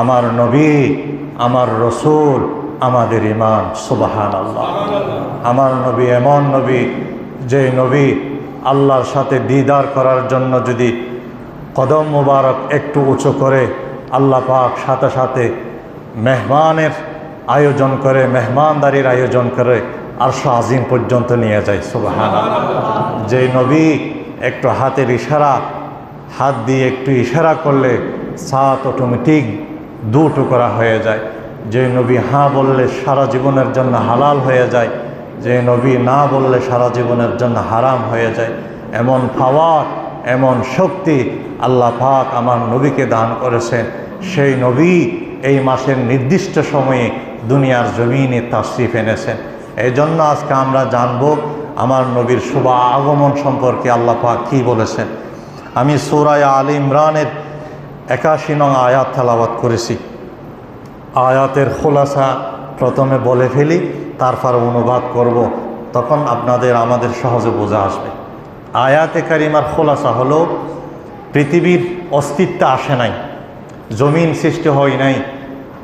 আমার নবী, আমার রসুল, আমাদের ইমান সুবাহান আল্লাহ আমার নবী এমন নবী, যে নবী আল্লাহর সাথে দিদার করার জন্য যদি কদম মুবারক একটু উঁচু করে আল্লাহ পাক সাথে সাথে মেহমানের আয়োজন করে, মেহমানদারির আয়োজন করে আরশো আজিম পর্যন্ত নিয়ে যায় সুবাহান যে নবী একটু হাতের ইশারা, হাত দিয়ে একটু ইশারা করলে সাত অটোমেটিক দু টুকরা হয়ে যায়। যে নবী হাঁ বললে সারা জীবনের জন্য হালাল হয়ে যায়, যে নবী না বললে সারা জীবনের জন্য হারাম হয়ে যায়। এমন পাওয়ার, এমন শক্তি আল্লাহ পাক আমার নবীকে দান করেছেন। সেই নবী এই মাসের নির্দিষ্ট সময়ে দুনিয়ার জমিনে তাশরিফ এনেছেন। এই জন্য আজকে আমরা জানব আমার নবীর শুভ আগমন সম্পর্কে আল্লাহ পাক কী বলেছেন। আমি সৌরায় আল ইমরানের একাশি নং আয়াত তেলাওয়াত করেছি। আয়াতের খোলাসা প্রথমে বলে ফেলি, তারপর অনুবাদ করব, তখন আপনাদের আমাদের সহজে বোঝা আসবে। আয়াতে কারিমার খোলাসা হলো, পৃথিবীর অস্তিত্ব আসে নাই, জমিন সৃষ্টি হয় নাই,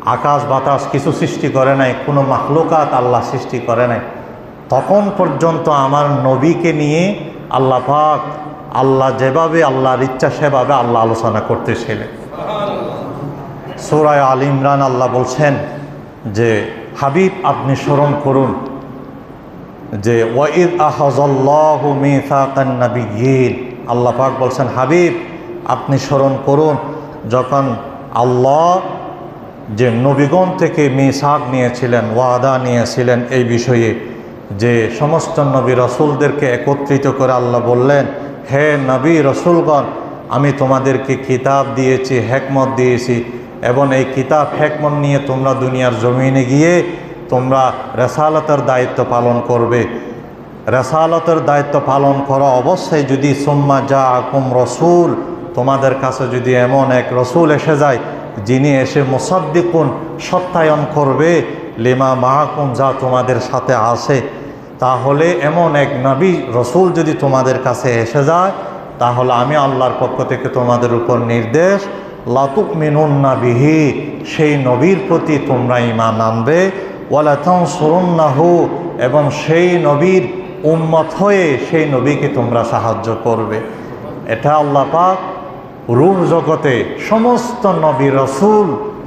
আকাশ বাতাস কিছু সৃষ্টি করে নাই, কোনো মাখলুকাত আল্লাহ সৃষ্টি করে নাই। তখন পর্যন্ত আমার নবীকে নিয়ে আল্লাহ পাক আল্লাহ যেভাবে আল্লাহর ইচ্ছা সেভাবে আল্লাহ আলোচনা করতেছিলেন। সুরায় আল ইমরান আল্লাহ বলছেন যে, হাবিব, আপনি স্মরণ করুন যে, ওয়াইদ আহজল্লাহ আল্লাহ পাক বলছেন, হাবিব, আপনি স্মরণ করুন যখন আল্লাহ যে নবীগণ থেকে মিসাক নিয়েছিলেন, ওয়াদা নিয়েছিলেন এই বিষয়ে, যে সমস্ত নবী রসুলদেরকে একত্রিত করে আল্লাহ বললেন হে নবী রসুলগণ, আমি তোমাদেরকে কিতাব দিয়েছি, হেকমত দিয়েছি এবং এই কিতাব, হেকমত নিয়ে তোমরা দুনিয়ার জমিনে গিয়ে তোমরা রেসালতের দায়িত্ব পালন করবে। রেসালতের দায়িত্ব পালন করা অবশ্যই যদি, সোম্মা যা আকুম রসুল, তোমাদের কাছে যদি এমন এক রসুল এসে যায়, যিনি এসে মুসাদ্দিকুন সত্যায়ন করবে, লিমা মাহাকুম যা তোমাদের সাথে আসে তাহলে এমন এক নবী রসুল যদি তোমাদের কাছে এসে যায়, তাহলে আমি আল্লাহর পক্ষ থেকে তোমাদের উপর নির্দেশ লাতুক মিনুন বিহি, সেই নবীর প্রতি তোমরা ইমান আনবে ওয়ালাতন সরুন্নাহু এবং সেই নবীর উম্মত হয়ে সেই নবীকে তোমরা সাহায্য করবে। এটা আল্লাহ পাক রূপ জগতে সমস্ত নবী রসুল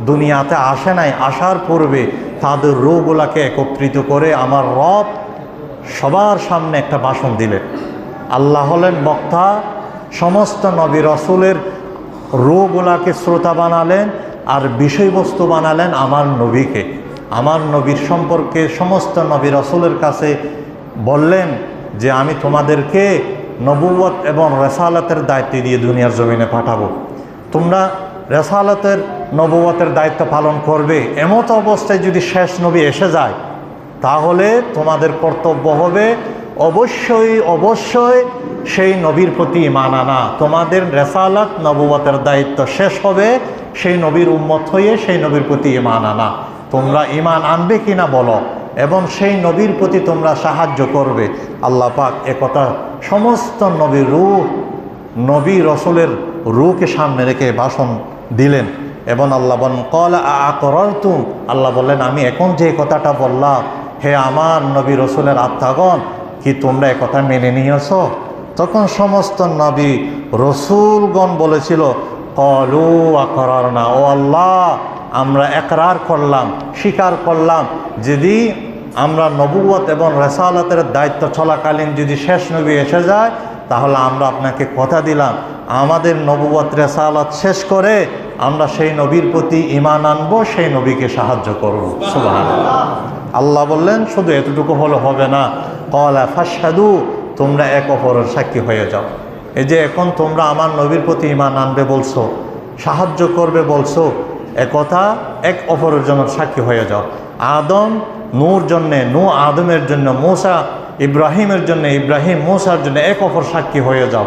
দুনিয়াতে আসে নাই, আসার পূর্বে তাদের রূপগুলাকে একত্রিত করে আমার রব সবার সামনে একটা ভাষণ দিলেন আল্লাহ হলেন বক্তা, সমস্ত নবী রসুলের রোগুলাকে শ্রোতা বানালেন আর বিষয়বস্তু বানালেন আমার নবীকে। আমার নবীর সম্পর্কে সমস্ত নবী রসুলের কাছে বললেন যে, আমি তোমাদেরকে নবুয়ত এবং রেসালতের দায়িত্ব দিয়ে দুনিয়ার জমিনে পাঠাবো। তোমরা রেসালতের নবুয়তের দায়িত্ব পালন করবে। এমত অবস্থায় যদি শেষ নবী এসে যায় তাহলে তোমাদের কর্তব্য হবে অবশ্যই অবশ্যই সেই নবীর প্রতি ইমান আনা। তোমাদের রেসালাত নবুয়তের দায়িত্ব শেষ হবে, সেই নবীর উম্মত হয়ে সেই নবীর প্রতি ইমান আনা। তোমরা ইমান আনবে কিনা বলো, এবং সেই নবীর প্রতি তোমরা সাহায্য করবে। আল্লাহ পাক একথা সমস্ত নবীর রূহ, নবী রসুলের রুকে সামনে রেখে ভাষণ দিলেন। এবং আল্লাহ বলেন, কল আকর তুম আল্লাহ বললেন, আমি এখন যে কথাটা বললাম হে আমার নবী রসুলের আত্মাগণ, কি তোমরা কথা মেনে নিয়েছ? তখন সমস্ত নবী রসুলগণ বলেছিল, কলু আকরার না ও আল্লাহ, আমরা একরার করলাম, স্বীকার করলাম, যদি আমরা নবুয়ত এবং রেসালতের দায়িত্ব চলাকালীন যদি শেষ নবী এসে যায়, তাহলে আমরা আপনাকে কথা দিলাম, আমাদের নবুয়ত রেসালত শেষ করে আমরা সেই নবীর প্রতি ইমান আনব, সেই নবীকে সাহায্য করব। সুবাহ আল্লাহ বললেন, শুধু এতটুকু হলে হবে না। কলা ফাসাদু তোমরা এক অপরের সাক্ষী হয়ে যাও। এই যে এখন তোমরা আমার নবীর প্রতি ইমান আনবে বলছো, সাহায্য করবে বলছো, একথা এক অপরের জন্য সাক্ষী হয়ে যাও। আদম নূর জন্যে, নূ আদমের জন্য, মূসা ইব্রাহিমের জন্য, ইব্রাহিম মোসার জন্য এক অপর সাক্ষী হয়ে যাও।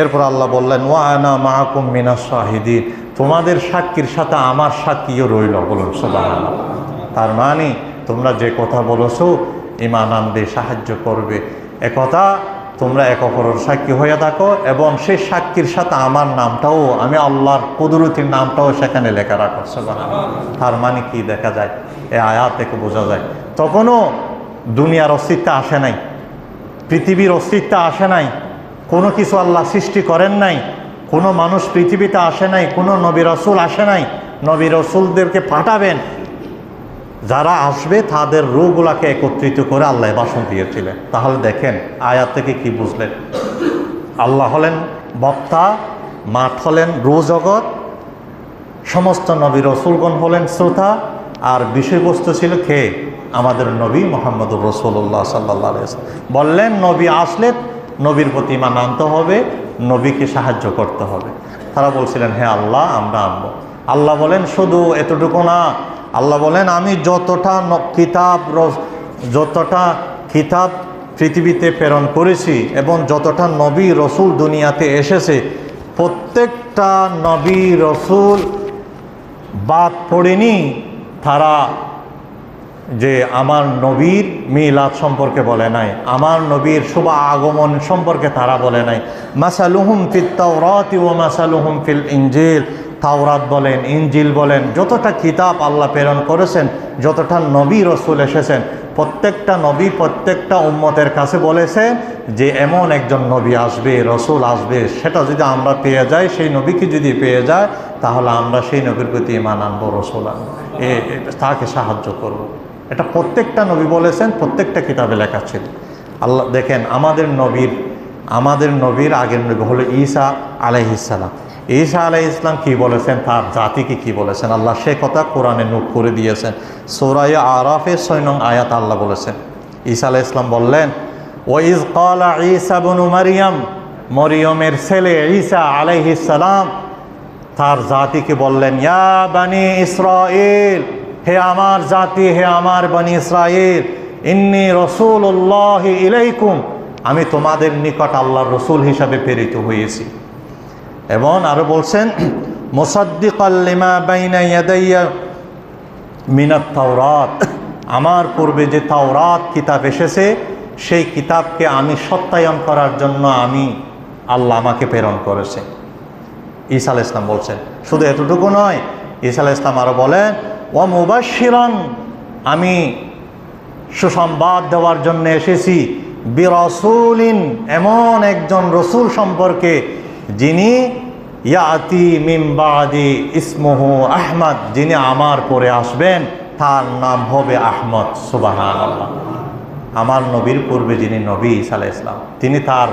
এরপর আল্লাহ বললেন, ওয়া আনা মাহকুম মিনা শাহিদিন। তোমাদের সাক্ষীর সাথে আমার সাক্ষীও রইল বলুন সবাই তার মানে তোমরা যে কথা বলেছ ইমান আনবে সাহায্য করবে। একথা তোমরা এক অপরের সাক্ষী হয়ে থাকো এবং সেই সাক্ষীর সাথে আমার নামটাও, আমি আল্লাহর কুদরতির নামটাও সেখানে লেখা রাখো তার মানে কি দেখা যায়? এ আয়াত থেকে বোঝা যায়। তখনও দুনিয়ার অস্তিত্ব আসে নাই, পৃথিবীর অস্তিত্ব আসে নাই, কোনো কিছু আল্লাহ সৃষ্টি করেন নাই, কোনো মানুষ পৃথিবীতে আসে নাই, কোনো নবী রসুল আসে নাই, নবী রসুলদেরকে পাঠাবেন যারা আসবে, তাদের রুগুলাকে একত্রিত করে আল্লাহ বাসন দিয়েছিলেন। তাহলে দেখেন, আয়াত থেকে কি বুঝলেন? আল্লাহ হলেন বক্তা, মাঠ হলেন রু জগৎ সমস্ত নবী রসুলগণ হলেন শ্রোতা, আর বিষয়বস্তু ছিল কে? আমাদের নবী মোহাম্মদুর রসুল্লাহ সাল্লাহ বললেন, নবী আসলে নবীর প্রতি ইমান আনতে হবে, নবীকে সাহায্য করতে হবে। তারা বলছিলেন হ্যাঁ আল্লাহ, আমরা আনব। আল্লাহ বলেন, শুধু এতটুকু না, আল্লাহ বলেন, আমি যতটা কিতাব যতটা কিতাব পৃথিবীতে প্রেরণ করেছি এবং যতটা নবী রসুল দুনিয়াতে এসেছে, প্রত্যেকটা নবী রসুল বাদ পড়েনি তারা যে আমার নবীর মিলাদ সম্পর্কে বলে নাই, আমার নবীর শুভ আগমন সম্পর্কে তারা বলে নাই। মাসালুহুম ফিল তাওরাত ও মাসালুহুম ফিল ইঞ্জিল তাওরাত বলেন ইঞ্জিল বলেন, যতটা কিতাব আল্লাহ প্রেরণ করেছেন, যতটা নবী রসুল এসেছেন, প্রত্যেকটা নবী প্রত্যেকটা উম্মতের কাছে বলেছে যে এমন একজন নবী আসবে, রসুল আসবে, সেটা যদি আমরা পেয়ে যাই, সেই নবীকে যদি পেয়ে যায় তাহলে আমরা সেই নবীর প্রতি ইমান আনব, রসুল আনব। তাকে সাহায্য করব। এটা প্রত্যেকটা নবী বলেছেন, প্রত্যেকটা কিতাবে লেখা ছিল। আল্লাহ, দেখেন, আমাদের নবীর আমাদের নবীর আগের নবী হলো ঈসা আলাইহিসালাম ঈসা আলাই ইসলাম কী বলেছেন? তার জাতিকে কি বলেছেন? আল্লাহ সে কথা কোরআনে নোট করে দিয়েছেন। সোরাই আরাফের ছয় নং আয়াত আল্লাহ বলেছেন। ঈসা আলাই ইসলাম বললেন, ওয়াইজ কলা ঈসা বনু মারিয়াম, মরিয়মের ছেলে ঈসা আলাইহিসালাম তার জাতিকে বললেন, ইয়া বানি ইসরাইল হে আমার জাতি, হে আমার বানি ইসরাইল ইন্নি রসুল্লাহ ইলাইকুম, আমি তোমাদের নিকট আল্লাহর রসুল হিসাবে প্রেরিত হয়েছি। এবং আরও বলছেন মোসাদ্দিকাল্লিমা মিনাত আমার পূর্বে যে তাওরাত কিতাব এসেছে, সেই কিতাবকে আমি সত্যায়ন করার জন্য আমি আল্লাহ আমাকে প্রেরণ করেছে। ঈসা আল ইসলাম বলছেন, শুধু এতটুকু নয়, ঈসা আল ইসলাম আরও বলেন ও মুবাশিরান আমি সুসংবাদ দেওয়ার জন্য এসেছি বিরসুলিন এমন একজন রসুল সম্পর্কে যিনি ইয়াতি মিমবাদি ইসমুহু আহমদ, যিনি আমার পরে আসবেন, তার নাম হবে আহমদ সুবাহান আমার নবীর পূর্বে যিনি নবী আলাইহিস ইসলাম তিনি তার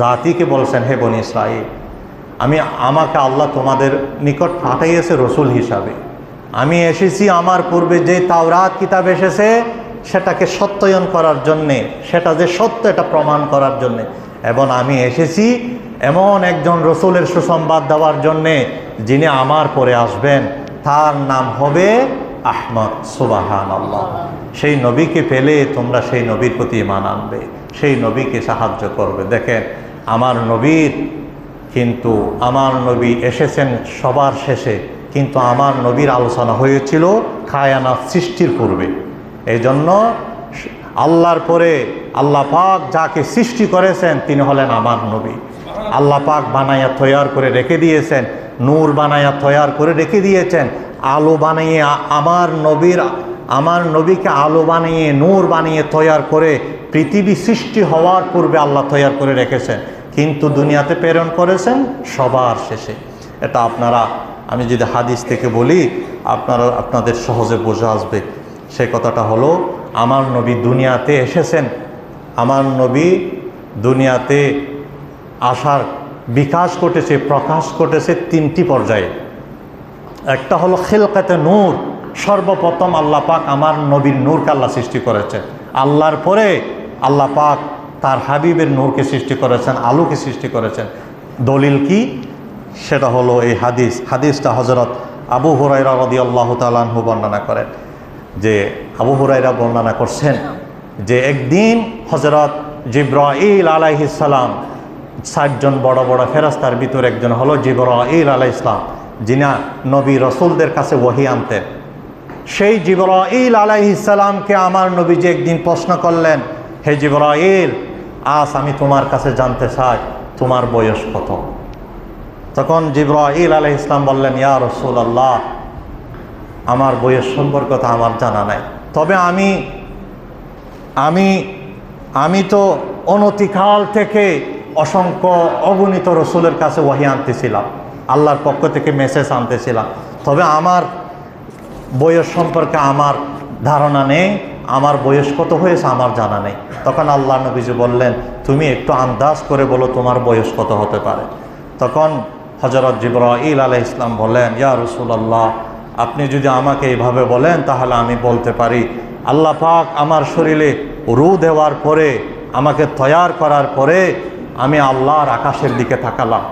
জাতিকে বলছেন, হে বনি ইসরাইল আমি, আমাকে আল্লাহ তোমাদের নিকট পাঠাইয়েছে রসুল হিসাবে। আমি এসেছি আমার পূর্বে যে তাওরাত কিতাব এসেছে, সেটাকে সত্যায়ন করার জন্যে, সেটা যে সত্য, এটা প্রমাণ করার জন্যে। এবং আমি এসেছি এমন একজন রসুলের সুসংবাদ দেওয়ার জন্যে যিনি আমার পরে আসবেন। তার নাম হবে আহমদ সুবাহান আল্লাহ সেই নবীকে পেলে তোমরা সেই নবীর প্রতি মান আনবে, সেই নবীকে সাহায্য করবে। দেখেন, আমার নবীর কিন্তু, আমার নবী এসেছেন সবার শেষে, কিন্তু আমার নবীর আলোচনা হয়েছিল কায়ানাত সৃষ্টির পূর্বে। এই জন্য আল্লাহর পরে আল্লাহ পাক যাকে সৃষ্টি করেছেন, তিনি হলেন আমার নবী। আল্লাহ পাক বানাইয়া তৈয়ার করে রেখে দিয়েছেন, নূর বানাইয়া তৈয়ার করে রেখে দিয়েছেন, আলো বানিয়ে আমার নবীর, আমার নবীকে আলো বানিয়ে, নূর বানিয়ে তৈয়ার করে পৃথিবী সৃষ্টি হওয়ার পূর্বে আল্লাহ তৈয়ার করে রেখেছেন। কিন্তু দুনিয়াতে প্রেরণ করেছেন সবার শেষে। এটা আপনারা, আমি যদি হাদিস থেকে বলি, আপনারা, আপনাদের সহজে বোঝা আসবে। সেই কথাটা হলো আমার নবী দুনিয়াতে এসেছেন। আমার নবী দুনিয়াতে আসার বিকাশ ঘটেছে, প্রকাশ ঘটেছে তিনটি পর্যায়ে। একটা হলো খেলকাতে নূর, সর্বপ্রথম আল্লাহ পাক আমার নবীর নূরকে আল্লাহ সৃষ্টি করেছে। আল্লাহর পরে আল্লাহ পাক তার হাবিবের নূরকে সৃষ্টি করেছেন, আলুকে সৃষ্টি করেছেন। দলিল কি? সেটা হলো এই হাদিস। হাদিসটা হজরত আবু হুরাইরা রদি আল্লাহ তালাহু বর্ণনা করেন। যে আবু হুরাইরা বর্ণনা করছেন যে একদিন হজরত জিব্রাইল আলাইহিসালাম ষাটজন বড় বড় ফেরাস্তার ভিতর একজন হলো জিবরাইল আলাই ইসলাম যিনি নবী রসুলদের কাছে ওহি আনতেন। সেই জিবরাইল আলাইহিসালামকে আমার নবীজি একদিন প্রশ্ন করলেন, হে জিবরাইল, আজ আমি তোমার কাছে জানতে চাই, তোমার বয়স কত? তখন জিব্রাইল আলহ ইসলাম বললেন, ইয়া রসুল আল্লাহ আমার বয়স সম্পর্কতা আমার জানা নাই। তবে আমি আমি আমি তো অনতিকাল থেকে অসংখ্য অগণিত রসুলের কাছে ওয়াহি আনতেছিলাম, আল্লাহর পক্ষ থেকে মেসেজ আনতেছিলাম। তবে আমার বয়স সম্পর্কে আমার ধারণা নেই, আমার বয়স কত হয়েছে আমার জানা নেই। তখন আল্লাহ নবীজি বললেন, তুমি একটু আন্দাজ করে বলো তোমার বয়স কত হতে পারে? তখন হজরত জিব্রাইল আলহ ইসলাম বললেন, ইয়া রসুলাল্লাহ আপনি যদি আমাকে এইভাবে বলেন, তাহলে আমি বলতে পারি, আল্লাহ পাক আমার শরীরে রু দেওয়ার পরে, আমাকে তৈয়ার করার পরে, আমি আল্লাহর আকাশের দিকে তাকালাম।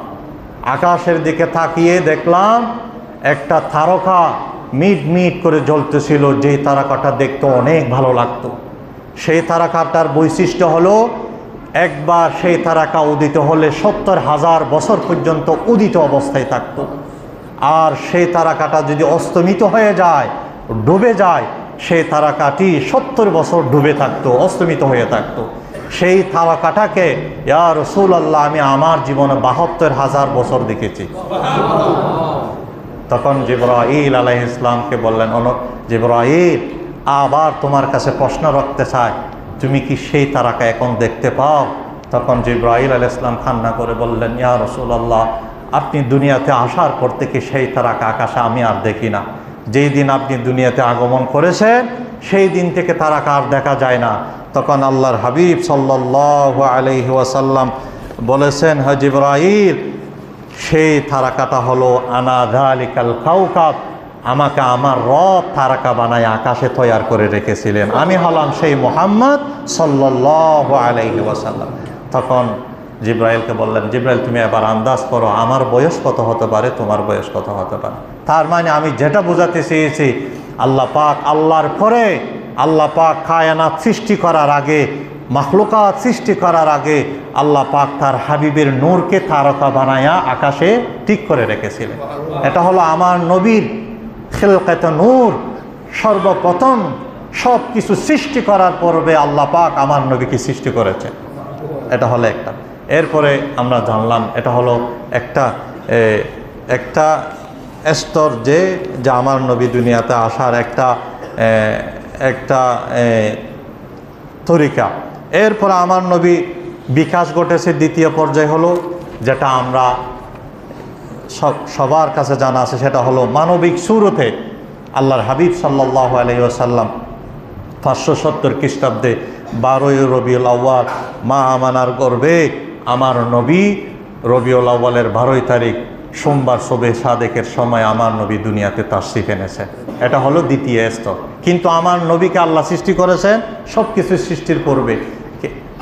আকাশের দিকে তাকিয়ে দেখলাম, একটা তারকা মিট মিট করে জ্বলতেছিল, যেই তারকাটা দেখতে অনেক ভালো লাগতো। সেই তারকাটার বৈশিষ্ট্য হলো, একবার সেই তারকা উদিত হলে সত্তর হাজার বছর পর্যন্ত উদিত অবস্থায় থাকতো। আর সেই তারাকাটা যদি অস্তমিত হয়ে যায়, ডুবে যায় সেই তারাকাটি সত্তর বছর ডুবে থাকতো, অস্তমিত হয়ে থাকতো। সেই তারাকাটাকে, ইয়া রসুল আল্লাহ আমি আমার জীবনে বাহাত্তর হাজার বছর দেখেছি। তখন জিব্রাইল আলাহ ইসলামকে বললেন, অন, জিব্রাইল, আবার তোমার কাছে প্রশ্ন রাখতে চায় তুমি কি সেই তারাকা এখন দেখতে পাও? তখন জিব্রাইল আলাহ ইসলাম খান্না করে বললেন, ইয়া রসুল্লাহ আপনি দুনিয়াতে আসার পর থেকে সেই তারাকা আকাশে আমি আর দেখি না। যেই দিন আপনি দুনিয়াতে আগমন করেছেন, সেই দিন থেকে তারাকা আর দেখা যায় না। তখন আল্লাহর হাবিব সাল্লাহ আলহি ওয়াসাল্লাম বলেছেন হজিব্রাইল সেই তারাকাটা হলো আনাধালিকাল কাউকাব আমাকে আমার রব তারাকা বানায় আকাশে তৈয়ার করে রেখেছিলেন। আমি হলাম সেই মোহাম্মদ সাল্লাহ ওয়াসাল্লাম। তখন জিব্রাইলকে বললেন, জিব্রাইল, তুমি এবার আন্দাজ করো, আমার বয়স কত হতে পারে? তোমার বয়স কত হতে পারে? তার মানে আমি যেটা বোঝাতে চেয়েছি, আল্লাহ পাক আল্লাহর পরে আল্লাহ পাক কায়নাত সৃষ্টি করার আগে, মাখলুকাত সৃষ্টি করার আগে আল্লাহ পাক তার হাবিবের নূরকে তারকা বানায়া আকাশে ঠিক করে রেখেছিলেন। এটা হলো আমার নবীর খেলকাত নূর। সর্বপ্রথম সব কিছু সৃষ্টি করার পূর্বে আল্লাহ পাক আমার নবীকে সৃষ্টি করেছে এটা হলো একটা। এরপরে আমরা জানলাম এটা হলো একটা একটা স্তর যে, যা আমার নবী দুনিয়াতে আসার একটা একটা তরিকা। এরপর আমার নবী বিকাশ ঘটেছে, দ্বিতীয় পর্যায়ে হলো, যেটা আমরা সব, সবার কাছে জানা আছে, সেটা হলো মানবিক সুরতে আল্লাহর হাবিব সাল্লাহ আলহিসাল্লাম পাঁচশো সত্তর খ্রিস্টাব্দে বারোই রবিউল আউ্য়াল মা আমানার গর্বে আমার নবী রবিউল আউ্য়ালের বারোই তারিখ সোমবার সবে সাদেকের সময় আমার নবী দুনিয়াতে তাশরিফ এনেছে। এটা হলো দ্বিতীয় স্তর। কিন্তু আমার নবীকে আল্লাহ সৃষ্টি করেছেন সব কিছু সৃষ্টির পূর্বে।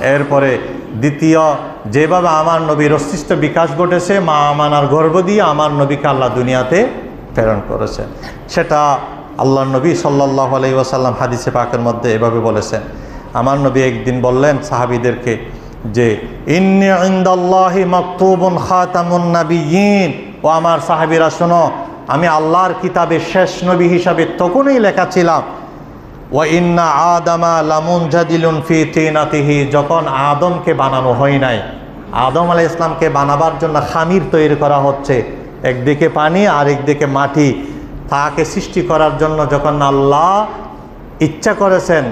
এরপরে দ্বিতীয়, যেভাবে আমার নবীর অস্তিত্ব বিকাশ ঘটেছে, মা আমানার গর্ব দিয়ে আমার নবীকে আল্লাহ দুনিয়াতে প্রেরণ করেছেন। সেটা আল্লাহ নবী সাল্লাহ আলাই ওয়াসাল্লাম হাদিসে পাকের মধ্যে এভাবে বলেছেন। আমার নবী একদিন বললেন, সাহাবিদেরকে যে, ইন্নি ইন্দাল্লাহি মাকতুবুন খাতামুন ও আমার সাহাবীরা, শোনো, আমি আল্লাহর কিতাবে শেষ নবী হিসাবে তখনই লেখা ছিলাম, ওয়া ইন্না আদামা লামুন জাদিলুন ফি তিনাতিহি, যখন আদমকে বানানো হয় নাই। আদম আলাহ ইসলামকে বানাবার জন্য খামির তৈরি করা হচ্ছে। একদিকে পানি আর একদিকে মাটি। তাকে সৃষ্টি করার জন্য যখন আল্লাহ ইচ্ছা করেছেন,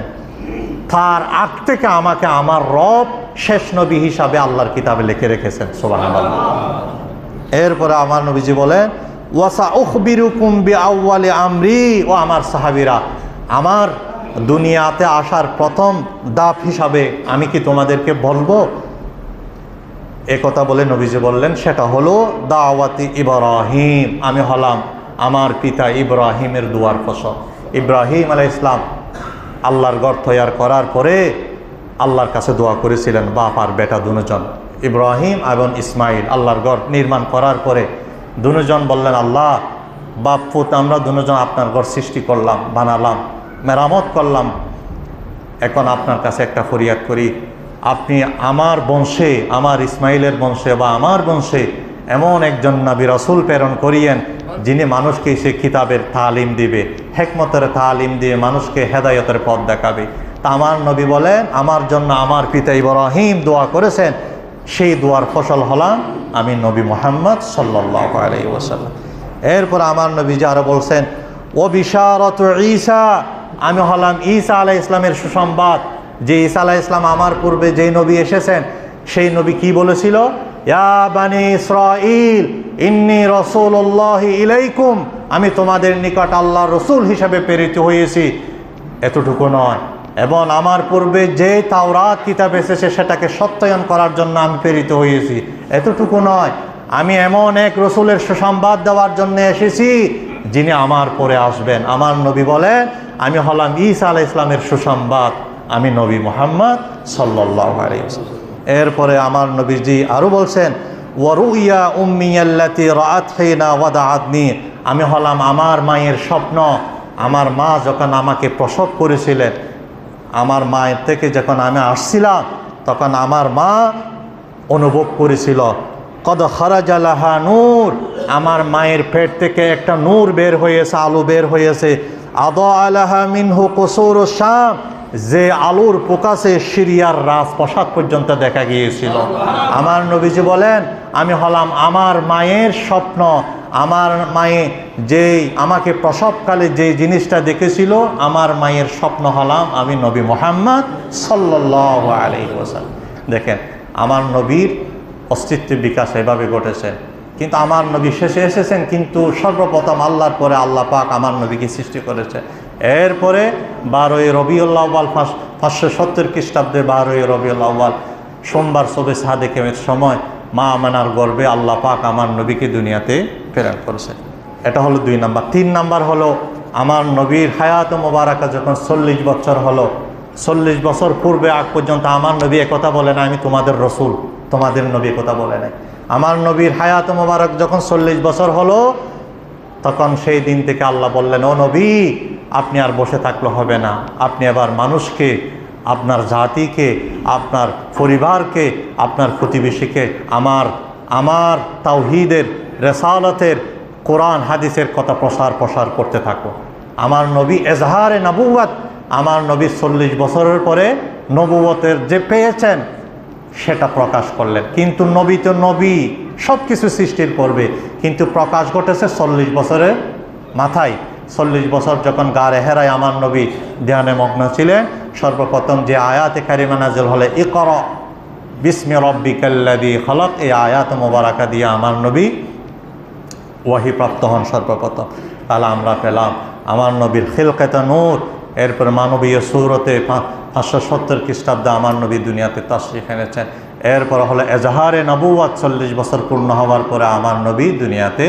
তার আগ থেকে আমাকে আমার রব শেষ নবী হিসাবে আল্লাহর কিতাবে লিখে রেখেছেন সোবাহ এরপরে আমার নবীজি বলেন, ওয়াসা উখবিরুকুম বি আউ্বালি আমরি ও আমার সাহাবিরা, আমার দুনিয়াতে আসার প্রথম দাপ হিসাবে আমি কি তোমাদেরকে বলব? এ কথা বলে নবীজি বললেন, সেটা হলো দাওয়াতি ইব্রাহিম, আমি হলাম আমার পিতা ইব্রাহিমের দুয়ার ফসল। ইব্রাহিম আলাই ইসলাম আল্লাহর গড় তৈয়ার করার পরে আল্লাহর কাছে দোয়া করেছিলেন, বাপ আর বেটা দুজন। ইব্রাহিম এবং ইসমাইল আল্লাহর গড় নির্মাণ করার পরে দুজন বললেন, আল্লাহ, বাপ পুত, আমরা দুজন আপনার ঘর সৃষ্টি করলাম, বানালাম, মেরামত করলাম। এখন আপনার কাছে একটা ফরিয়াদ করি। আপনি আমার বংশে, আমার ইসমাইলের বংশে বা আমার বংশে এমন একজন নাবি রসুল প্রেরণ করিয়েন, যিনি মানুষকে সে কিতাবের তালিম দিবে, হেকমতের তালিম দিয়ে মানুষকে হেদায়তের পথ দেখাবে। তা আমার নবী বলেন, আমার জন্য আমার পিতা ইব্রাহিম দোয়া করেছেন। সেই দোয়ার ফসল হলাম আমি নবী মোহাম্মদ সাল্লাহ ওসাল্লাম এরপর আমার নবীজি আরও বলছেন, ও বিশারত ঈসা, আমি হলাম ঈসা আলাহ ইসলামের সুসংবাদ। যে ঈসা আলাহ ইসলাম আমার পূর্বে যেই নবী এসেছেন, সেই নবী কি বলেছিল? ইন্নি রসুল্লাহ ইলাইকুম, আমি তোমাদের নিকট আল্লাহ রসুল হিসাবে প্রেরিত হয়েছি। এতটুকু নয়। এবং আমার পূর্বে যে তাওরাত কিতাব এসেছে সেটাকে সত্যায়ন করার জন্য আমি প্রেরিত হয়েছি। এতটুকু নয়, আমি এমন এক রসুলের সুসংবাদ দেওয়ার জন্য এসেছি যিনি আমার পরে আসবেন। আমার নবী বলেন, আমি হলাম ঈসা আলাহ ইসলামের সুসংবাদ, আমি নবী মোহাম্মদ সাল্লাহ এরপরে আমার নবীজি আরও বলছেন ওয়ারুইয়া উম্মিয়াল্লাতি রাতহিনা ওয়াদা আদনি আমি হলাম আমার মায়ের স্বপ্ন। আমার মা যখন আমাকে প্রসব করেছিলেন আমার মায়ের থেকে যখন আমি আসছিলাম, তখন আমার মা অনুভব করেছিল, কদ খরাজালাহা নূর। আমার মায়ের পেট থেকে একটা নূর বের হয়েছে, আলু বের হয়েছে। আদ আলাহা মিনহু কসুর শাম। যে আলুর প্রকাশে সিরিয়ার রাজ রাজপ্রসাদ পর্যন্ত দেখা গিয়েছিল। আমার নবীজি বলেন, আমি হলাম আমার মায়ের স্বপ্ন আমার মায়ে যেই আমাকে প্রসবকালে যে জিনিসটা দেখেছিল, আমার মায়ের স্বপ্ন হলাম আমি নবী মোহাম্মদ সাল্লাহ দেখেন, আমার নবীর অস্তিত্বের বিকাশ এভাবে ঘটেছে। কিন্তু আমার নবী শেষে এসেছেন, কিন্তু সর্বপ্রথম আল্লাহর পরে আল্লাহ পাক আমার নবীকে সৃষ্টি করেছে। এরপরে বারোই রবিউল্লাহ আব্বাল পাঁচশো সত্তর খ্রিস্টাব্দে বারোই রবিউল্লাহ সোমবার সবে সাদেকেমের সময় মা আমানার গর্বে আল্লাহ পাক আমার নবীকে দুনিয়াতে প্রেরণ করেছে এটা হলো দুই নাম্বার। তিন নাম্বার হলো, আমার নবীর হায়াত মোবারকা যখন চল্লিশ বছর হলো, চল্লিশ বছর পূর্বে আগ পর্যন্ত আমার নবী একথা বলে না আমি তোমাদের রসুল, তোমাদের নবী কথা বলে নাই। আমার নবীর হায়াত মোবারক যখন চল্লিশ বছর হলো, তখন সেই দিন থেকে আল্লাহ বললেন, ও নবী, আপনি আর বসে থাকলে হবে না। আপনি আবার মানুষকে, আপনার জাতিকে, আপনার পরিবারকে, আপনার প্রতিবেশীকে, আমার আমার তাওহিদের রেসালতের কোরআন, হাদিসের কথা প্রসার প্রসার করতে থাকো। আমার নবী এজাহারে নবুয়াত আমার নবী চল্লিশ বছরের পরে নবুয়তের যে পেয়েছেন, সেটা প্রকাশ করলেন। কিন্তু নবী তো নবী সব কিছু সৃষ্টির করবে। কিন্তু প্রকাশ ঘটেছে চল্লিশ বছরের মাথায়। চল্লিশ বছর যখন গা রেহেরায় আমার নবী ধ্যানে মগ্ন ছিলেন, সর্বপ্রথম যে আয়াতে কারিমা নাজিল হলে ই কর বিস্মি রব্বি কাল্লাদি হলক এই আয়াত মোবারকা দিয়ে আমার নবী ওয়াহি প্রাপ্ত হন সর্বপ্রথম। তাহলে আমরা পেলাম, আমার নবীর খিলকেতা নূর, এরপর মানবীয় সুরতে পাঁচশো সত্তর খ্রিস্টাব্দে আমার নবী দুনিয়াতে তশরিফ এনেছেন। এরপর হলো এজাহারে নবুয়াত চল্লিশ বছর পূর্ণ হওয়ার পরে আমার নবী দুনিয়াতে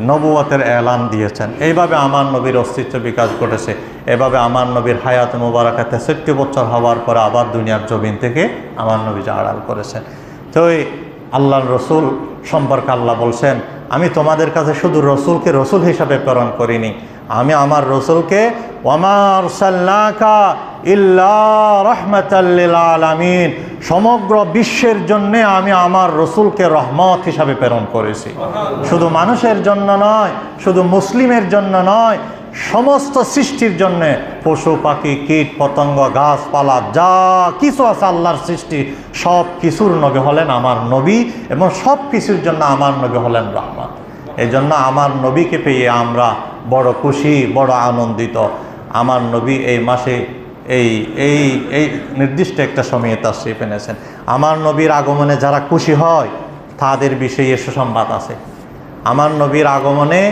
নবুয়াতের এলান দিয়েছেন। এইভাবে আমার নবীর অস্তিত্ব বিকাশ ঘটেছে। এভাবে আমার নবীর হায়াত মোবারকা তেষট্টি বছর হওয়ার পরে আবার দুনিয়ার জমিন থেকে আমার নবী আড়াল করেছেন। তো এই আল্লাহর রসুল সম্পর্কে আল্লাহ বলছেন, আমি তোমাদের কাছে শুধু রসুলকে রসুল হিসাবে প্রেরণ করিনি আমি আমার রসুলকে ওমার সাল্লাকা ইল্লা রহমতাল্লিল আলামিন সমগ্র বিশ্বের জন্যে আমি আমার রসুলকে রহমত হিসাবে প্রেরণ করেছি। শুধু মানুষের জন্য নয় শুধু মুসলিমের জন্য নয় সমস্ত সৃষ্টির জন্যে পশু পাখি কীট পতঙ্গ গাছপালা যা কিছু আছে আল্লাহর সৃষ্টি সব কিছুর নবী হলেন আমার নবী এবং সব কিছুর জন্য আমার নবী হলেন রহমত। এই জন্য আমার নবীকে পেয়ে আমরা বড় খুশি, বড় আনন্দিত। আমার নবী এই মাসে এই এই এই নির্দিষ্ট একটা সময়ে তার শ্রী এনেছেন। আমার নবীর আগমনে যারা খুশি হয়, তাদের বিষয়ে সুসংবাদ আছে। আমার নবীর আগমনে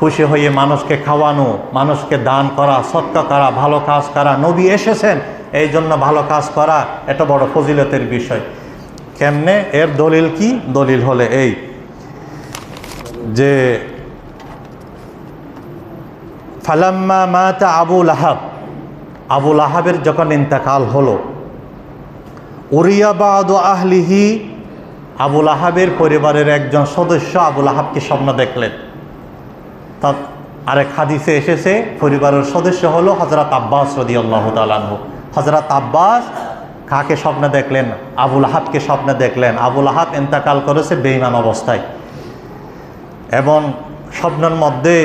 খুশি হয়ে মানুষকে খাওয়ানো, মানুষকে দান করা, সৎকা করা, ভালো কাজ করা, নবী এসেছেন, এই জন্য ভালো কাজ করা এটা বড় ফজিলতের বিষয়। কেমনে? এর দলিল কি? দলিল হলে এই যে ফালাম্মা মাতা আবুল আহাব আবুল আহাবের যখন ইন্তেকাল হলো উরিয়াবাদ আহলিহি আবুল আহাবের পরিবারের একজন সদস্য আবুল আহাবকে স্বপ্ন দেখলেন। তা আরেক হাদিসে এসেছে, পরিবারের সদস্য হলো হজরত আব্বাস রদি আল্লাহ তালানহু হজরত আব্বাস কাকে স্বপ্ন দেখলেন? আবুল আহাবকে স্বপ্নে দেখলেন। আবুল আহাব ইন্তেকাল করেছে বেইমান অবস্থায়। এবং স্বপ্নের মধ্যে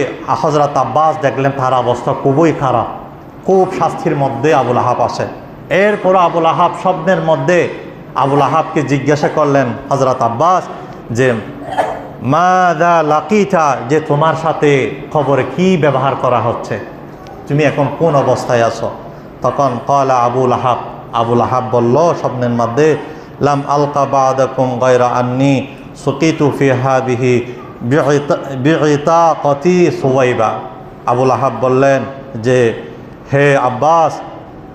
হজরত আব্বাস দেখলেন তার অবস্থা খুবই খারাপ। খুব শাস্তির মধ্যে আবুল আহাব আছে। এরপর আবুল আহাব স্বপ্নের মধ্যে আবুল আহাবকে জিজ্ঞাসা করলেন হজরত আব্বাস, যে মা দা লাকিটা যে তোমার সাথে খবরে কি ব্যবহার করা হচ্ছে? তুমি এখন কোন অবস্থায় আছো? তখন কলা আবুল আহাব আবুল আহাব বলল, স্বপ্নের মধ্যে, লাম আলকা বাদাকুম গয়রা আন্নি সুকিতু ফি হাদিহি বিতা কতি সুয়াইবা আবুল আহাব বললেন যে, হে আব্বাস,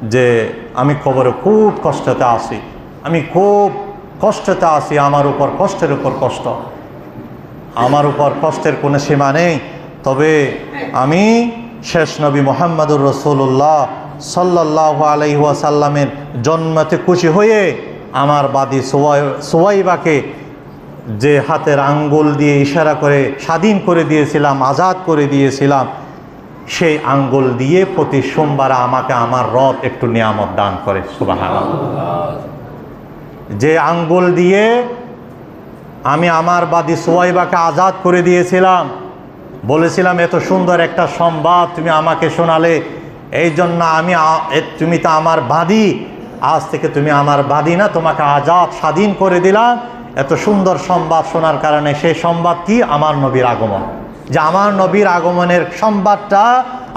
যে আমি খবরে খুব কষ্টতে আছি। আমি খুব কষ্টতে আছি, আমার উপর কষ্টের উপর কষ্ট। আমার উপর কষ্টের কোনো সীমা নেই। তবে আমি শেষ নবী মোহাম্মদুর রসুল্লাহ সাল্লাহ আলহিহাসাল্লামের জন্মতে খুশি হয়ে আমার বাদী সোয়াই সোয়াইবাকে যে হাতের আঙ্গুল দিয়ে ইশারা করে, স্বাধীন করে দিয়েছিলাম, আজাদ করে দিয়েছিলাম, সেই আঙ্গুল দিয়ে প্রতি সোমবার আমাকে আমার রথ একটু নিয়ামত দান করে সুবাহ যে আঙ্গুল দিয়ে আমি আমার বাদী সোয়াইবাকে আজাদ করে দিয়েছিলাম, বলেছিলাম, এত সুন্দর একটা সংবাদ তুমি আমাকে শোনালে, এই জন্য আমি তুমি তো আমার বাদী, আজ থেকে তুমি আমার বাদী না, তোমাকে আজাদ স্বাধীন করে দিলাম এত সুন্দর সংবাদ শোনার কারণে সেই সংবাদ কি আমার নবীর আগমন। যে আমার নবীর আগমনের সংবাদটা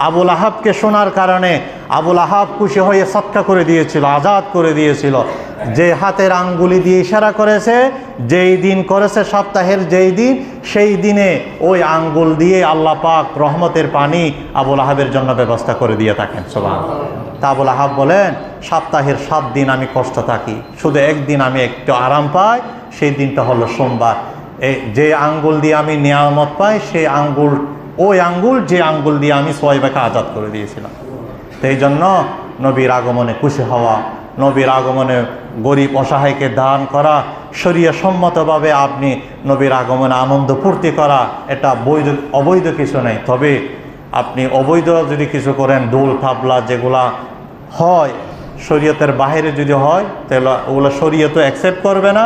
আবুল আহাবকে শোনার কারণে আবুল আহাব খুশি হয়ে সৎকা করে দিয়েছিল, আজাদ করে দিয়েছিল। যে হাতের আঙ্গুলি দিয়ে ইশারা করেছে, যেই দিন করেছে সপ্তাহের যেই দিন, সেই দিনে ওই আঙ্গুল দিয়ে আল্লাহ পাক রহমতের পানি আবুল আহাবের জন্য ব্যবস্থা করে দিয়ে থাকেন সোবাহ তা আবুল আহাব বলেন, সপ্তাহের সাত দিন আমি কষ্ট থাকি, শুধু একদিন আমি একটু আরাম পাই সেই দিনটা হলো সোমবার। এই যে আঙ্গুল দিয়ে আমি নিয়ামত পাই, সেই আঙ্গুল, ওই আঙ্গুল, যে আঙ্গুল দিয়ে আমি সোয়াইবাকে আজাদ করে দিয়েছিলাম। তো এই জন্য নবীর আগমনে খুশি হওয়া, নবীর আগমনে গরিব অসহায়কে দান করা শরীয় সম্মতভাবে আপনি নবীর আগমনে আনন্দ ফুর্তি করা, এটা বৈধ, অবৈধ কিছু নেই। তবে আপনি অবৈধ যদি কিছু করেন, দোল থাবলা যেগুলা হয়, শরীয়তের বাইরে যদি হয়, তাহলে ওগুলো শরীয়ত অ্যাকসেপ্ট করবে না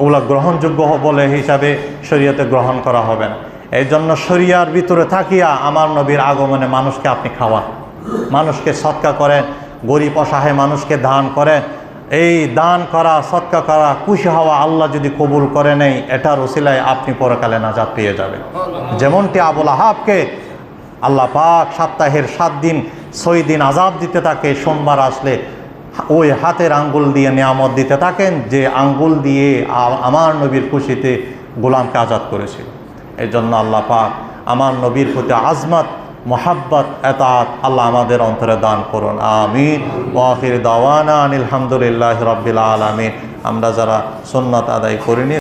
ওগুলা গ্রহণযোগ্য বলে হিসাবে শরীয়তে গ্রহণ করা হবে না। এই জন্য শরিয়ার ভিতরে থাকিয়া আমার নবীর আগমনে মানুষকে আপনি খাওয়ান। মানুষকে সৎকা করেন, গরিব অসহায় মানুষকে দান করেন। এই দান করা, সৎকা করা, খুশি হওয়া আল্লাহ যদি কবুল করে নেই, এটার ওসিলায় আপনি পরকালে নাজাত পেয়ে যাবেন। যেমনটি আবুল আহাবকে আল্লাহ পাক সপ্তাহের সাত দিন, ছয় দিন আজাব দিতে থাকে, সোমবার আসলে ওই হাতের আঙ্গুল দিয়ে নিয়ামত দিতে থাকেন যে আঙ্গুল দিয়ে আমার নবীর খুশিতে গোলামকে আজাদ করেছে। এই জন্য আল্লাহ পাক আমার নবীর প্রতি আজমাত, মোহাব্বত, এতাত আল্লাহ আমাদের অন্তরে দান করুন। আমিন। ওয়াহির দাওয়ানা আনিল রব্বিল আলমিন। আমরা যারা সন্ন্যত আদায় করিনি